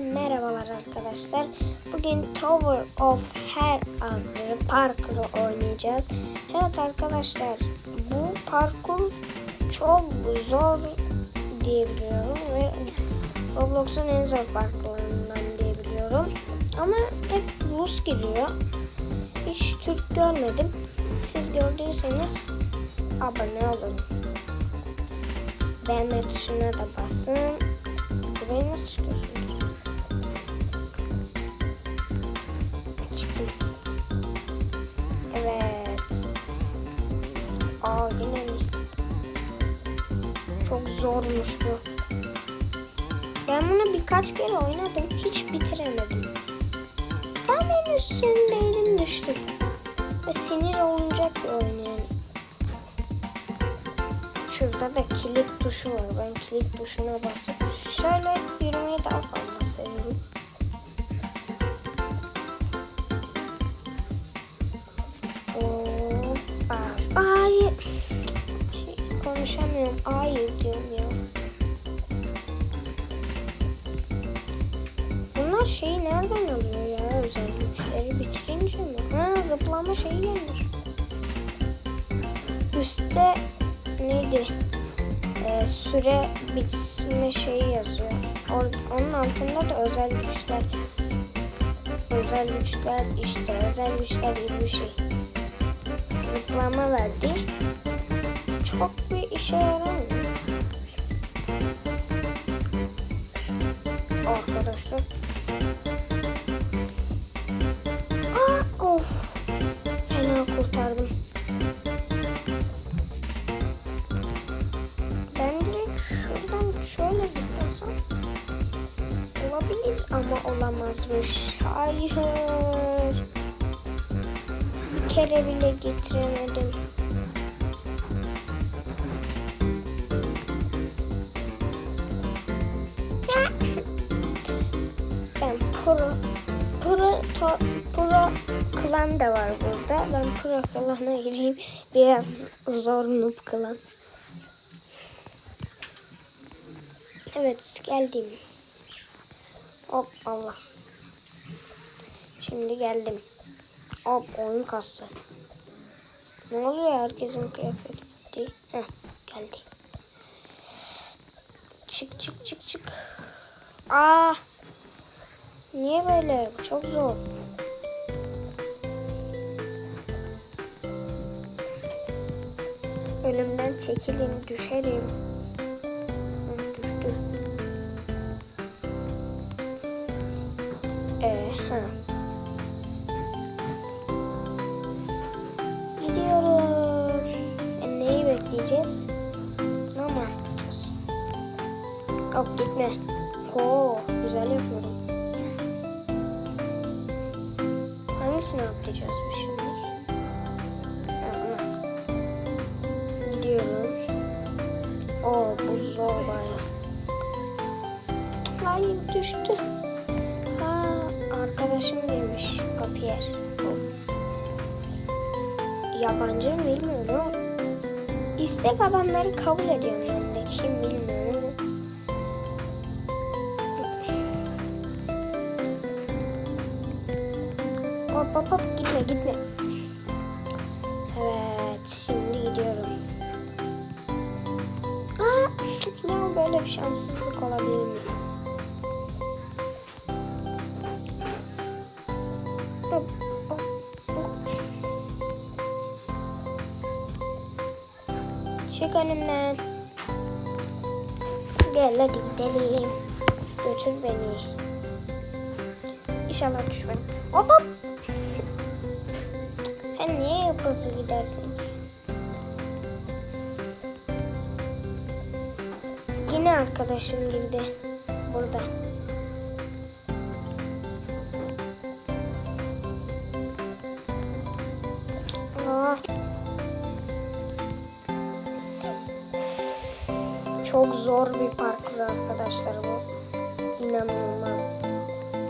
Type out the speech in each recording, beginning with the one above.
Merhabalar arkadaşlar. Bugün Tower of Hell adlı parkuru oynayacağız. Evet arkadaşlar bu parkur çok zor diyebiliyorum ve Roblox'un en zor parkurlarından diyebiliyorum. Ama hep Rus giriyor. Hiç Türk görmedim. Siz gördüyseniz abone olun. Beğenme tuşuna da basın. Nasıl Çıktım. Evet. Aa yine mi? Çok zormuş bu. Ben bunu birkaç kere oynadım. Hiç bitiremedim. Tam en üstündeydim düştüm. Ve sinir olacak bir oyun. Şurada da kilit tuşu var. Ben kilit tuşuna basıp şöyle yürümeyi daha fazla seviyorum. Konuşamıyorum. Hayır diyorum ya. Bunlar şeyi nereden alıyor ya özel güçleri bitirince mi? Ha zıplama şeyi gelir. Üste neydi? Ee, süre bitme şeyi yazıyor. Or- onun altında da özel güçler. Özel güçler işte özel güçler gibi bir şey. Zıplama verdi. Çok bir işe yaramıyor. Arkadaşlar. Aa, of. Fena kurtardım. Ben direkt şuradan şöyle zıplasam olabilir ama olamazmış. Hayır. Bir kere bile getiremedim. Klan da var burada. Ben pro klana gireyim. Biraz zor noob klan. Evet geldim. Hop Allah. Şimdi geldim. Hop oyun kastı. Ne oluyor herkesin kıyafeti? Heh geldi. Çık çık çık çık. Aa. Niye böyle? Çok zor. Ölümden çekilin, düşerim. Düştü. Ee, ha. Gidiyoruz. E, neyi bekleyeceğiz? Ne yapacağız? Yok gitme. Oo, güzel yapıyorum. Hangisini atlayacağız biz şimdi? Hayır düştü. Ha, arkadaşım Papier. Bu. Yabancı mı bilmiyorum istek adamları kabul ediyorum yanında kim bilmiyorum. Hop hop hop gitme gitme. Evet şimdi gidiyorum. Aa, ya böyle bir şanssızlık olabilir mi? Çık önümden. Gel hadi gidelim. Götür beni. İnşallah düşmem. Hop hop. Sen niye hızlı gidersin? Yine arkadaşım girdi. Burada. Çok zor bir parkur arkadaşlar bu. İnanılmaz.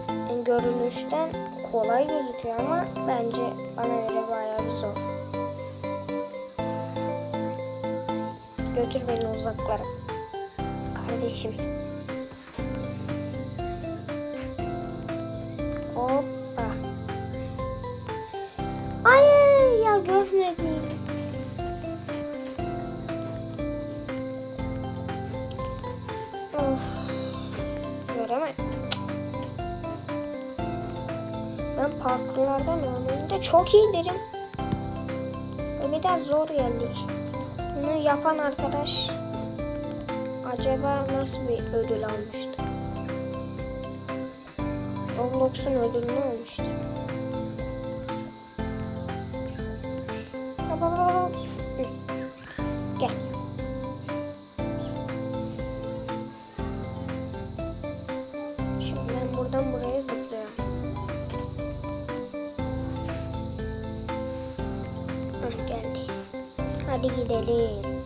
Yani görünüşten kolay gözüküyor ama bence bana göre bayağı bir zor. Götür beni uzaklara. Kardeşim. Parkurlardan normalde çok iyi derim. O biraz zor geldi. Bunu yapan arkadaş acaba nasıl bir ödül almıştı? Roblox'un ödülü ne olmuştu? Hop, Hadi gidelim.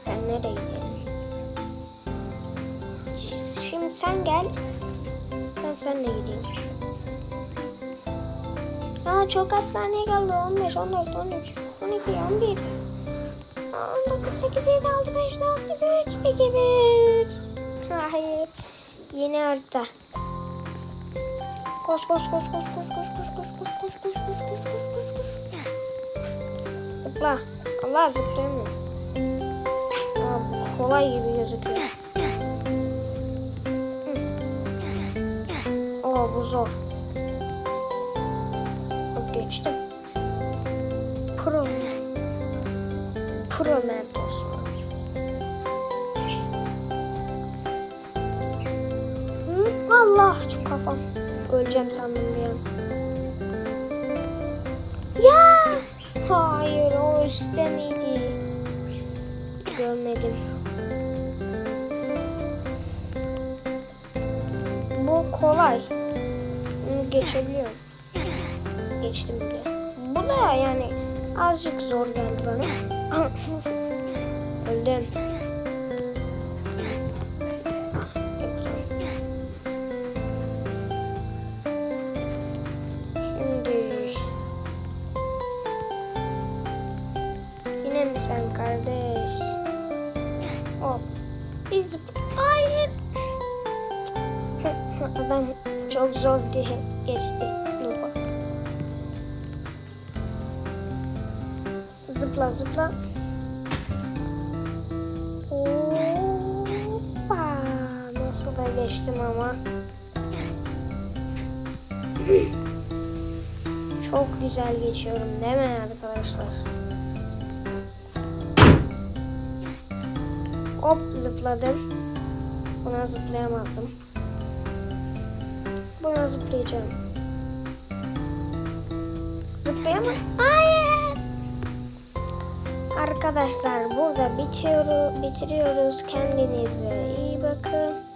Sen nereye gidelim? Şimdi sen gel. Ben seninle gideyim. Aa çok az saniye kaldı. 15, 14, 13, 12, 11. Aa, 19, 8, 7, 6, 5, 4, 3, 2, 1. Hayır. Yeni harita. Koş koş koş koş koş koş koş koş koş koş koş koş koş koş. Zıpla. Allah zıplayamıyor. Aa, bu kolay gibi gözüküyor. Oo bu zor. Hop, Geçtim. Pro. Pro Mentos. Allah çok kafam. Öleceğim sandım bir an. Üstte miydi? Görmedim. Bu kolay. Geçebiliyorum. Geçtim bile. Bu da yani azıcık zor geldi bana. Öldüm. Adam çok zor diye geçti. Dur bak. Zıpla zıpla. Hoppa. Nasıl da geçtim ama. Çok güzel geçiyorum değil mi arkadaşlar? Hop zıpladım. Buna zıplayamazdım. Buna zıplayacağım. Zıplayamam. Hayır. Arkadaşlar burada bitiyoruz, bitiriyoruz. Kendinize iyi bakın.